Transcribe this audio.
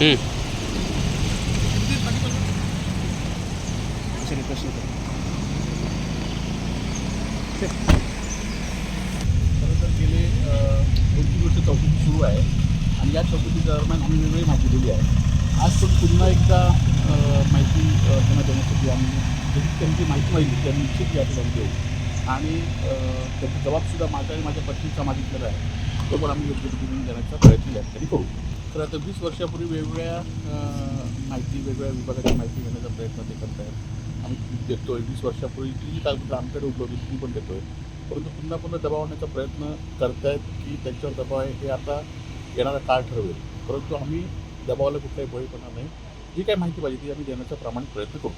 हं. खरं तर गेले अ, दोन तीन वर्ष चौकशी सुरू आहे. आणि या चौकशी दरम्यान आम्ही वेगवेगळी माहिती दिली आहे आज पण पुन्हा एकदा माहिती अ, त्यांना देण्यासाठी आम्ही त्यांची माहिती माहिती त्यांनी निश्चित या ठिकाणी देऊ आणि त्याचा जबाबसुद्धा माझा आणि माझ्या पत्नीचा मागितलेला आहे. तो पण आम्ही योग्य पद्धतीने देण्याचा प्रयत्न या ठिकाणी करू. तर आता वीस वर्षापूर्वी वेगवेगळ्या माहिती वेगवेगळ्या विभागाची माहिती घेण्याचा प्रयत्न ते करत आहेत आम्ही देतो आहे वीस वर्षापूर्वी जी कागदपत्र आमच्याकडे उपलब्ध ती पण देतोय. परंतु पुन्हा पुन्हा दबाव आणण्याचा प्रयत्न करतायत की त्यांच्यावर दबाव आहे हे आता येणारा काळ ठरवेल. परंतु आम्ही दबावाला कुठलाही बळी पडणार नाही. जी काही माहिती पाहिजे ती आम्ही देण्याचा प्रामाणिक प्रयत्न करू.